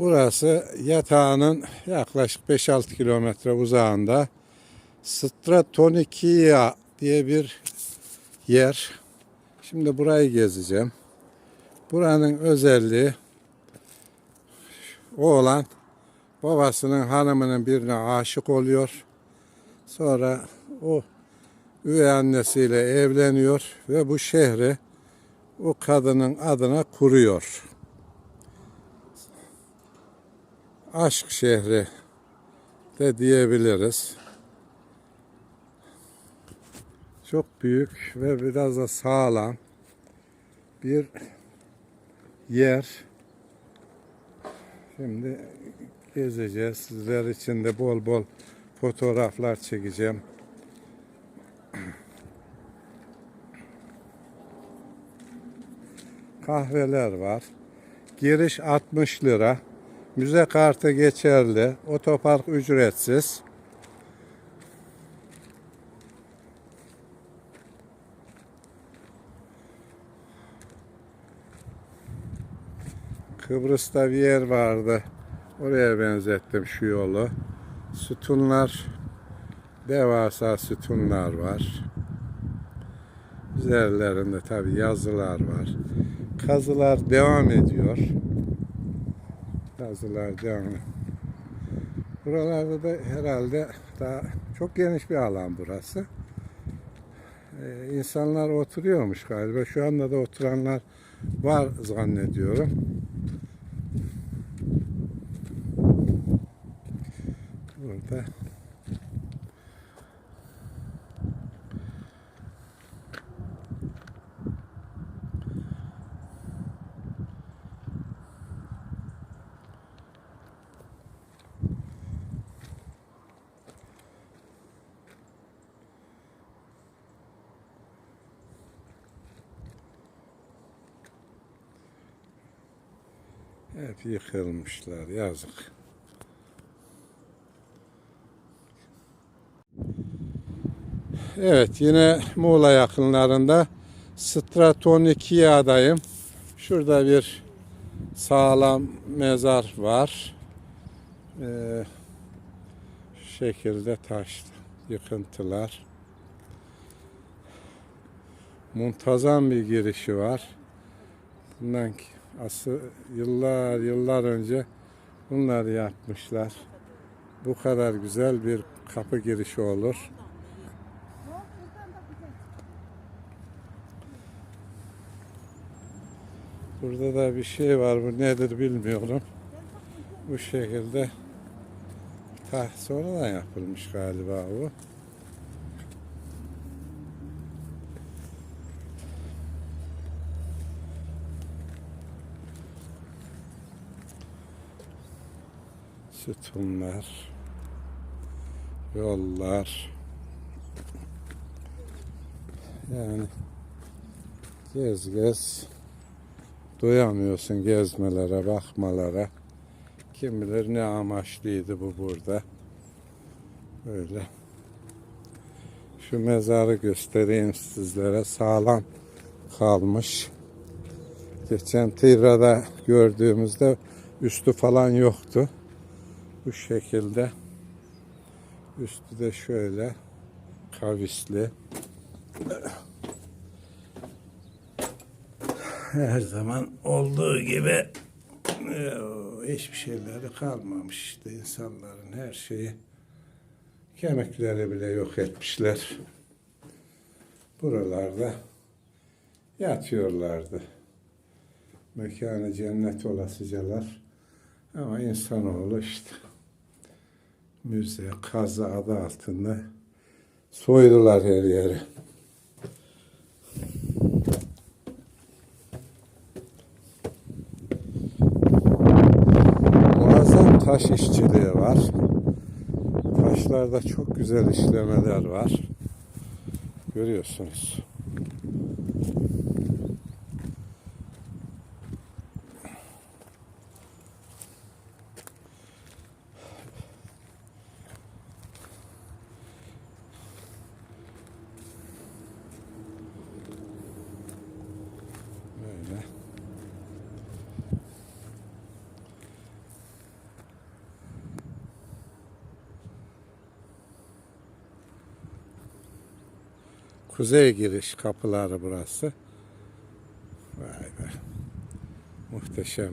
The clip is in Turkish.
Burası yatağının yaklaşık 5-6 kilometre uzağında Stratonikia diye bir yer. Şimdi burayı gezeceğim. Buranın özelliği oğlan babasının hanımının birine aşık oluyor. Sonra o üvey annesiyle evleniyor ve bu şehri o kadının adına kuruyor. Aşk şehri de diyebiliriz. Çok büyük ve biraz da sağlam bir yer. Şimdi gezeceğiz. Sizler için de bol bol fotoğraflar çekeceğim. Kahveler var. Giriş 60 lira. Müze kartı geçerli. Otopark ücretsiz. Kıbrıs'ta bir yer vardı. Oraya benzettim şu yolu. Sütunlar, devasa sütunlar var. Üzerlerinde tabi yazılar var. Kazılar devam ediyor. Devam ediyor. Buralarda da herhalde daha çok geniş bir alan burası. Ee, insanlar oturuyormuş galiba. Şu anda da oturanlar var zannediyorum. Burada hep yıkılmışlar yazık. Evet yine Muğla yakınlarında Stratonikia'dayım. Şurada bir sağlam mezar var. Ee, şekilde taş yıkıntılar. Muntazam bir girişi var. Bundan ki- asıl yıllar yıllar önce bunları yapmışlar. Bu kadar güzel bir kapı girişi olur. Burada da bir şey var. Bu nedir bilmiyorum. Bu şekilde ta sonradan yapılmış galiba bu. Sütunlar, yollar. Yani gez gez doyamıyorsun gezmelere, bakmalara. Kim bilir ne amaçlıydı bu burada. Böyle. Şu mezarı göstereyim sizlere. Sağlam kalmış. Geçen Tira'da gördüğümüzde üstü falan yoktu. Bu şekilde. Üstü de şöyle kavisli. her zaman olduğu gibi e, hiçbir şeyleri kalmamış işte insanların her şeyi kemikleri bile yok etmişler. Buralarda yatıyorlardı. Mekanı cennet olasıcalar. Ama insanoğlu işte müze, kazı adı altında soydular her yeri. Muazzam taş işçiliği var. Taşlarda çok güzel işlemeler var. Görüyorsunuz. Böyle. Kuzey giriş kapıları burası. Vay be. Muhteşem.